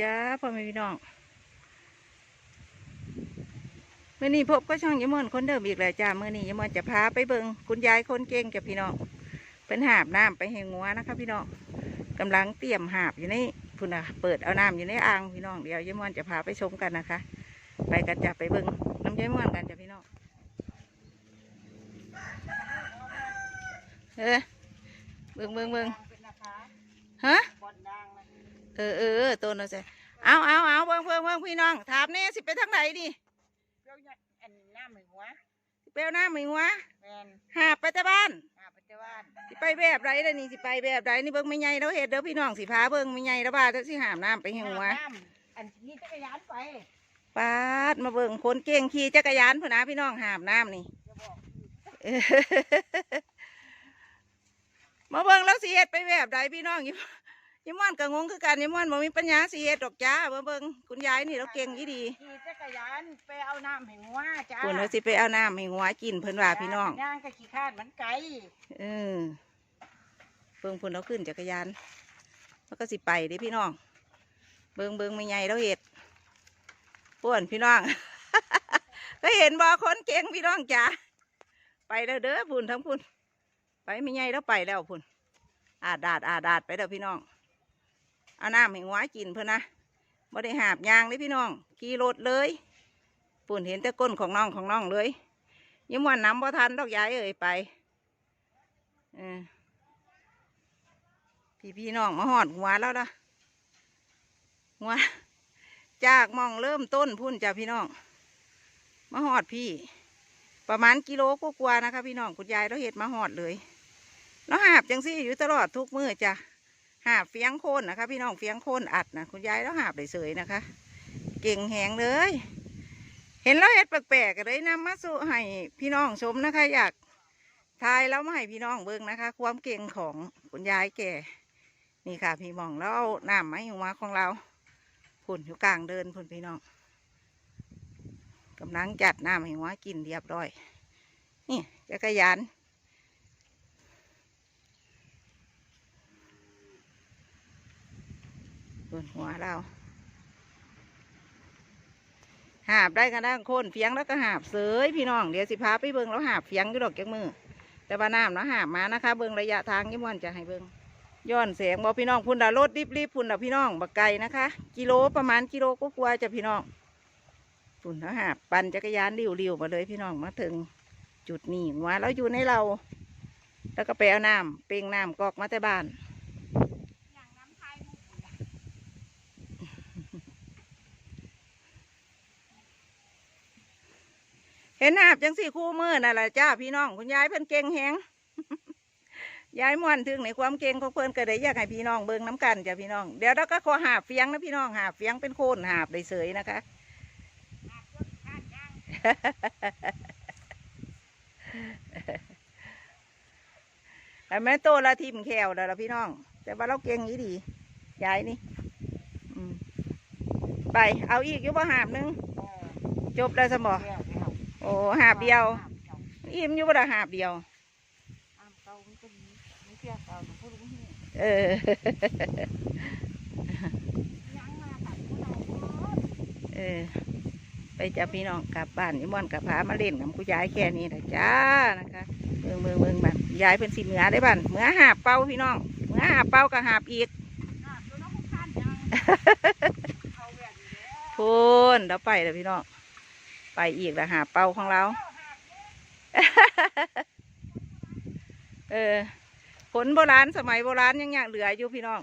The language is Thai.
จ้าพ่อแม่พี่น้องเมื่อนี้พบก็ช่องยมอนคนเดิมอีกแล้วจ้าเมื่อนี้ยมอนจะพาไปเบิงคุณยายคนเก่งกับพี่น้องเป็นหาบน้ำไปแหงงัวนะคะ พี่น้องกำลังเตรียมหาบอยู่ในพุ่นนะเปิดเอาน้ำอยู่ในอ่างพี่น้องเดี๋ยวยมอนจะพาไปชมกันนะคะ ไปกันจ้ะไปเบิงน้ำยายมอนกันจ้ะพี่น้องเออเบิงเบิงเบิงฮะเออเออเออตัวนั่นสิเอาเอาเอาเบิ่งเบิ่งเบิ่งพี่น้องถามแนี่สิไปทางไหนดิเปรี้ยวเนี่ยอันน้ำเหมือนหัวสิไปเอาหน้าไม่หัวแมนหาไปแต่บ้านอาปัจจุบันสิไปแบบไรเด้อนี่สิไปแบบไรนี่เบิ่งไม่ใหญ่แล้วเฮ็ดเด้อพี่น้องสิพาเบิ่งไม่ใหญ่แล้วบ้าเด้อสิหามน้ำไปให้หัวน้ำอันนี้จักรยานไปปาดมาเบิ่งคนเก่งขี่จักรยานพุ่นนะพี่น้องหามน้ำนี่จะบอกเออมาเบิ่งแล้วสิเฮ็ดไปแบบไรพี่น้องยิ้ มยิ้มม่อนก็งงคือกันยิ้มม่อนบ่มีปัญญาสิเฮ็ดดอกจ้าเบิ่งเบิ่งคุณยายนี่เราเก่งอีดีขี่จักรยานไปเอาน้ำเหหัวจ้าคุณว่าสิไปเอาน้ำให้หัวกินเพิ่นว่าพี่น้องย่างก็ขี่ข้านมันไกลเออเบิ่งพุ่นเราขึ้นจักรยานแล้วก็สิไปเด้พี่น้อง เบิ่งเบิ่งไม่ใหญ่เราเห็ดป่วนพี่น้องก็เห็นบ่คนเก่งพี่น้องจ๋าไปแล้วเด้อพุ่นทั้งพุ่นไปไม่ใหญ่แล้วไปแล้วพุ่นอาดดาดอาดดาดไปเด้อพี่น้อง เอาน้ำให้หัวกินเพื่อนนะบ่ได้หาบยางเลยพี่น้องขี่รถเลยปุ่นเห็นแต่ก้นของน้องของน้องเลยยิ้มวันน้ำบ่ทันดอกยายเอ่ยไปเออพี่พี่น้องมาหอดหัวแล้วนะหัวจากมองเริ่มต้นพุ่นจ้ะพี่น้องมาหอดพี่ ประมาณกิโลกว่าๆนะคะพี่น้องคุณยายเราเห็ดมาหอดเลยแล้วหาบจังซี่อยู่ตลอดทุกมือจ้ะ หาบเฟียงโคนนะคะ พี่น้องเฟียงโคนอัดนะคุณยายแล้วหาบเฉยๆนะคะ เก่งแหงเลย เห็นแล้วเห็ดแปลกๆเลยนำมาสู่ให้พี่น้องชมนะคะ อยากทายแล้วมาให้พี่น้องเบิ่งนะคะ ความเก่งของคุณยายแก่ นี่ค่ะ พี่มองแล้วเอาน้ำไมาอยู่มาของเราผุ่นอยู่กลางเดินผุ่นพี่น้องกำลังจัดน้ำให้หัวกินเรียบร้อย นี่จักรยาน นหัวเรา หาบได้กันทั้งคนเฟียงแล้วก็หาบเสยพี่น้องเดี๋ยวสิพาไปเบิงแล้วหาบเฟียงอยู่ดอกแก้มือ แต่ว่าน้ำเนาะหาบมานะคะ เบิงระยะทางยี่มวนจะให้เบิงย้อนแสงบอกพี่น้องพุ่นดารถรีบๆพุ่นดาพี่น้องบักไก่นะคะ กิโลประมาณกิโลก็กว่าๆจะพี่น้องพุ่นแล้วหาบปั่นจักรยานริ้วๆมาเลยพี่น้องมาถึงจุดนี้หัวแล้วอยู่ในเรา แล้วก็ไปเอาน้ำเป่งน้ำกอกมาแต่บ้าน อย่างน้ำพายมุก เห็นหาบจังสี่คู่มือน่ะแหละจ้าพี่น้องคุณยายเพิ่นเก่งแฮงยายม่วนถึงในความเก่งของเพิ่นก็ได้อยากให้พี่น้องเบิ่งน้ำกันจ้ะพี่น้องเดี๋ยวเราก็ขอหาบเฟียงนะพี่น้องหาบเฟียงเป็นโคนหาบได้เสยนะคะข้านย่างแต่แม่โตละทิมแขวแล้วล่ะพี่น้อง แต่ว่าเราเก่งนี้ดียายนี่อืมไปเอาอีกอยู่บ่หาบหนึงเออจบแล้วสมบ อ้หาบเดียวน้ำเปรี้ยว อิ่มอยู่บ่ละหาบเดียวน้ำเก่ามันก็มีมีเปรี้ยวเก่าหนูพูดรู้นี่เออยังมาค่ะพวกเราเออไปจ้าพี่น้องกลับบ้านยี่ม่อนกับพามาเล่นกับคุณยายแค่นี้นะจ้านะคะเมืองเมืองเมืองบ้านยายเป็นสิเหนือได้บ้านเหมือหาบเป้าพี่น้องเหมือหาบเป้ากับหาบอีกน้ำตัวน้องข้านย่างเอาแหวนอยู่แล้วพูนเดี๋ยวไปเลยพี่น้อง ไปอีกแล้วหาเป้าของเรา เออผลโบราณสมัยโบราณยังอยากเหลืออยู่พี่น้อง